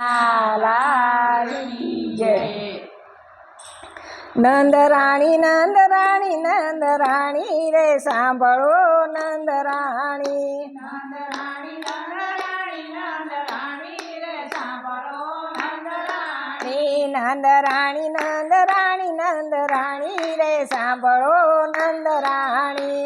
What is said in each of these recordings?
લાલની નંદ રાણી નંદ રાણી રે સાંભળો નંદરાણી. નંદરાણી નંદરાણી નંદરાણી રે સાંભળો નંદરાણી. નંદરાણી નંદરાણી નંદરાણી રે સાંભળો નંદરાણી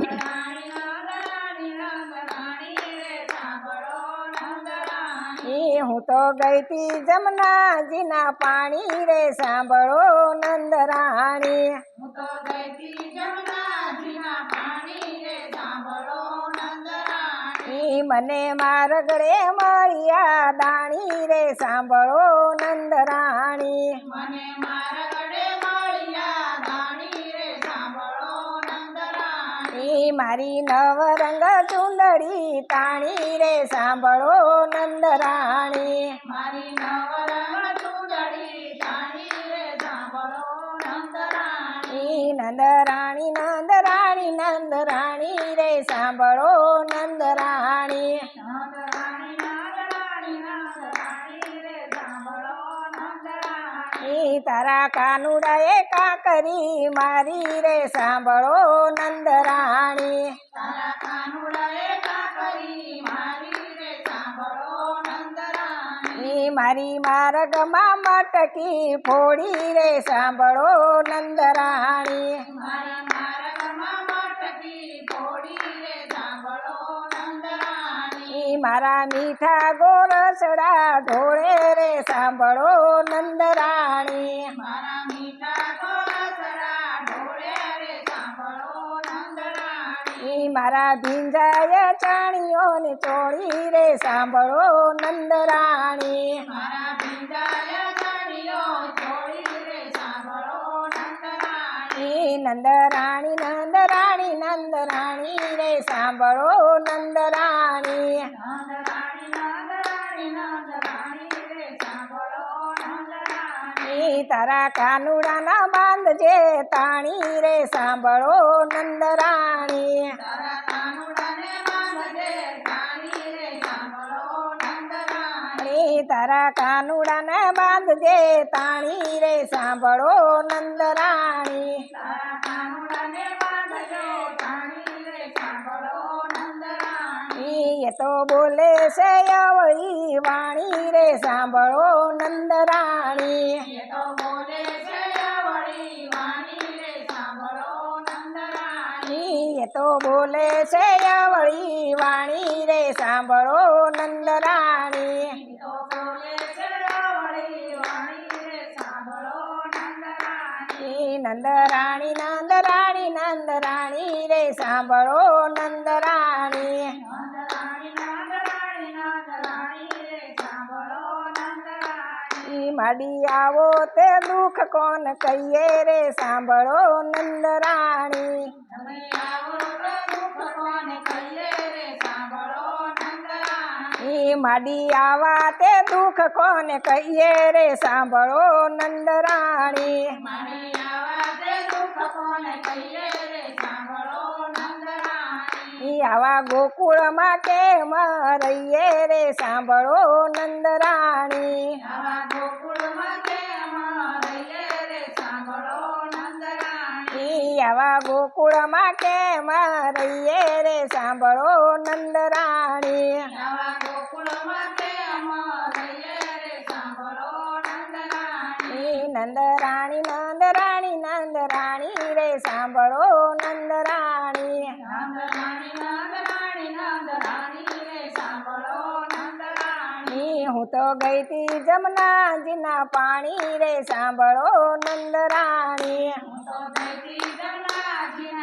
નંદરાણી નંદરાણી નંદરાણી રે સાંભળો નંદરાણી ઈ હું તો ગઈ તી જમનાજીના પાણી રે સાંભળો નંદરાણી. હું તો ગઈતી જમનાજીના પાણી રે સાંભળો નંદરાણી. ઈ મને મારગડે મળ્યા દાણી રે સાંભળો મને મારા ગળે મળ્યા દાણી રે સાંભળો નંદરાણી. ઈ મારી નવરંગ ચુંદડી તાણી રે સાંભળો નંદરાણી. નંદ રાણી રે, સાંભળો નંદરાણી ઈ તારા તારા કાનુડાએ કાકરી મારી રે, સાંભળો નંદરાણી ઈ મારી માર્ગમાં મટકી ફોડી રે, સાંભળો નંદરાણી મારી માર્ગમાં મટકી ફોડી રે સાંભળો નંદરાણી ઈ મારા મીઠા ગોરસડા ઢોળે રે સાંભળો નંદરાણી. મારા મીઠા ગોળસરા ઢોળે રે સાંભળો નંદરાણી. મારા ભીંજાય ચાણીઓને ચોળી રે સાંભળો નંદરાણી. મારા ભીંજાય જાણીઓ ચોળી રે સાંભળો નંદરાણી નંદરાણી નંદરાણી રે સાંભળો નંદરાણી. તારા કાનુડાના બાંધજે તાણી રે સાંભળો નંદરાણી. તારા કાનુડાને બાંધજે તાણી રે સાંભળો નંદરાણી ઈ તારા કાનુડાને બાંધજે તાણી રે સાંભળો નંદરાણી તારા કાનુડાને બાંધજો તાણી રે સાંભળો નંદરાણી ઈ એ તો બોલે છે અવળી વાણી રે સાંભળો નંદરાણી. એ તો બોલે છે અવળી વાણી રે સાંભળો નંદરાણી. નંદરાણી. નંદરાણી. નંદરાણી રે સાંભળો નંદરાણી નંદરાણી નંદરાણી રે સાંભળો ઈ માડી આવો તે દુઃખ કોણ કહીએ રે? સાંભળો નંદરાણી માડી આવા તે દુઃખ કોને કહીએ રે? સાંભળો નંદરાણી આવા ગોકુળમાં કેમ રહીએ રે? સાંભળો નંદરાણી આવા આવા ગોકુળમાં કેમ રહીએ રે સાંભળો નંદરાણી આવા ગોકુળમાં કેમ રહીએ રે સાંભળો નંદરાણી ઈ નંદરાણી નંદરાણી નંદરાણી રે સાંભળો નંદરાણી નંદરાણી નંદરાણી નંદરાણી રે સાંભળો નંદરાણી ઈ હું તો ગઈ તી જમનાજીના પાણી રે સાંભળો નંદરાણી હું તો જઈતી જમનાજીના પાણી રે સાંભળો નંદરાણી